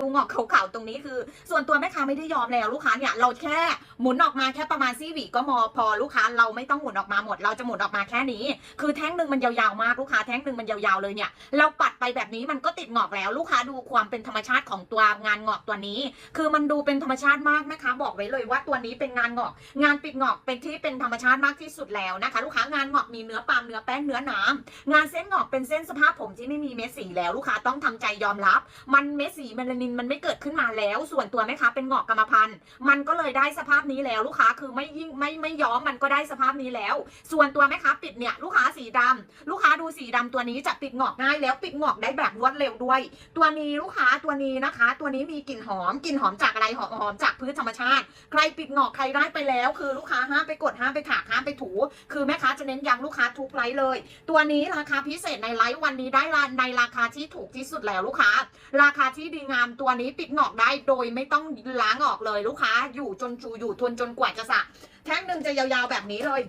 ดูงอกขาวๆตรงนี้คือ ส่วนตัวแม่ค้าไม่ได้ยอมแล้วลูกค้าเนี่ยเราแค่หมุนออกมาแค่ประมาณซี่หวีก็มอพอลูกค้าเราไม่ต้องหมุนออกมาหมด เราจะหมุนออกมาแค่นี้ คือแท่งหนึ่งมันยาวๆมากลูกค้าแท่งหนึ่งมันยาวๆเลยเนี่ยเราปัดไปแบบนี้มันก็ติดงอกแล้ว ลูกค้าดูความเป็นธรรมชาติของตัวงานงอกตัวนี้ คือมันดูเป็นธรรมชาติมากแม่ค้าบอกไว้เลยว่าตัวนี้เป็นงานงอก งานปิดงอกเป็นที่เป็นธรรมชาติมากที่สุดแล้วนะคะ ลูกค้างานงอกมีเนื้อปาล์มเนื้อแป้งเนื้อหน้ำงานเส้นงอกเป็นเส้นสภาพผมที่ไม่มีเม็ดสีแล้วลูกค้าต้องทำใจยอมรับ มันเม็ดสีเมลนินมันไม่เกิดขึ้นมาแล้ว ส่วนตัวแม่ค้าเป็นงอกกรรมพันธุ์ มันก็เลยได้สภาพนี้แล้วลูกค้าคือไม่ยิ่งไม่ไม่ย้อมมันก็ได้สภาพนี้แล้ว ส่วนตัวแม่ค้าปิดเนี่ยลูกค้าสีดำลูกค้าดูสีดำตัวนี้จะปิดงอกง่ายแล้วปิดงอกได้แบบรวดเร็วด้วย ตัวนี้ลูกค้าตัวนี้นะคะ ตัวนี้มีกลิ่นหอมกลิ่นหอมจากอะไรหอมหอมจากพืชธรรมชาติ ใครปิดงอกใครได้ไปแล้ว คือลูกค้าห้ามไปกดห้ามไปถากห้ามไปถู คือแม่ค้าจะเน้นย้ำลูกค้าทุกไลฟ์เลย ตัวนี้ราคาพิเศษในไลฟ์วันนี้ได้ในราคาที่ถูกที่สุดแล้วลูกค้า ราคาที่ดีงามตัวนี้ปิดหงอกได้โดยไม่ต้องล้างออกเลยลูกค้า อยู่จนจูอยู่ทนจนกว่าจะสระแท่งหนึ่งจะยาวๆแบบนี้เลย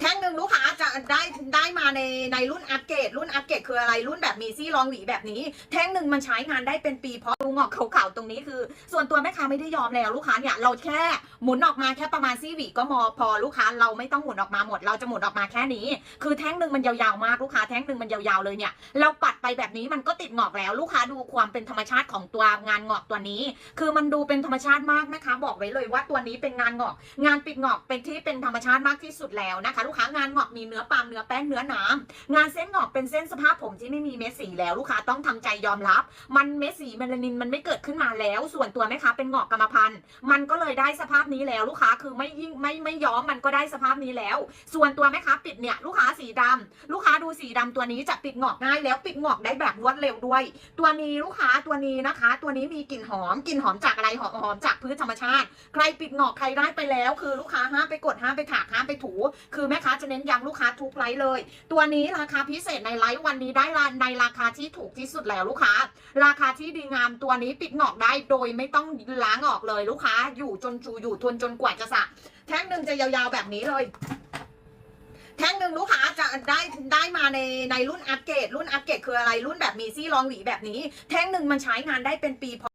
แท่งหนึ่งลูกค้าจะได้ได้มาในในรุ่นอัปเกรดรุ่นอัปเกรดคืออะไรรุ่นแบบมีซี่รองหวีแบบนี้ แท่งหนึ่งมันใช้งานได้เป็นปีเพราะดูงอกขาวๆตรงนี้คือ ส่วนตัวแม่ค้าไม่ได้ยอมแล้วลูกค้าเนี่ยเราแค่หมุนออกมาแค่ประมาณซี่หวีก็มอพอลูกค้าเราไม่ต้องหมุนออกมาหมด เราจะหมุนออกมาแค่นี้ คือแท่งหนึ่งมันยาวๆมากลูกค้าแท่งหนึ่งมันยาวๆเลยเนี่ยเราปัดไปแบบนี้มันก็ติดงอกแล้ว ลูกค้าดูความเป็นธรรมชาติของตัวงานงอกตัวนี้ คือมันดูเป็นธรรมชาติมากนะคะ บอกไว้เลยว่าตัวนี้เป็นงานงอก งานปิดงอกเป็นที่เป็นธรรมชาติมากที่สุดแล้วนะคะลูกค้างานงอกมีเนื้อปามเนื้อแป้งเนื้อหน้ำงานเส้นงอกเป็นเส้นสภาพผมที่ไม่มีเม็ดสีแล้ว ลูกค้าต้องทำใจยอมรับ มันเม็ดสีเมลานินมันไม่เกิดขึ้นมาแล้ว ส่วนตัวแม่ค้าเป็นงอกกรรมพันธุ์ มันก็เลยได้สภาพนี้แล้วลูกค้าคือไม่ยิ่งไม่ไม่ย้อมมันก็ได้สภาพนี้แล้ว ส่วนตัวแม่ค้าปิดเนี่ยลูกค้าสีดำลูกค้าดูสีดำตัวนี้จะปิดงอกง่ายแล้วปิดงอกได้แบบรวดเร็วด้วย ตัวนี้ลูกค้าตัวนี้นะคะ ตัวนี้มีกลิ่นหอมกลิ่นหอมจากอะไรหอมหอมจากพืชธรรมชาติ ใครปิดงอกใครได้ไปแล้ว คือลูกค้าห้ามไปกดห้ามไปถากห้ามไปถู คือม่ค้าจะเน้นย้ำลูกค้าทุกไลฟ์เลย ตัวนี้ราคาพิเศษในไลฟ์วันนี้ได้ในราคาที่ถูกที่สุดแล้วลูกค้า ราคาที่ดีงามตัวนี้ปิดงอกได้โดยไม่ต้องล้างออกเลยลูกค้า อยู่จนจูอยู่ทนจนกว่าจะสระแท่งหนึ่งจะยาวๆแบบนี้เลยแท่งหนึ่งลูกค้าจะได้ได้มาในในรุ่นอัปเกรดรุ่นอัปเกรดคืออะไรรุ่นแบบมีซี่รองหวีแบบนี้ แท่งหนึ่งมันใช้งานได้เป็นปีพอ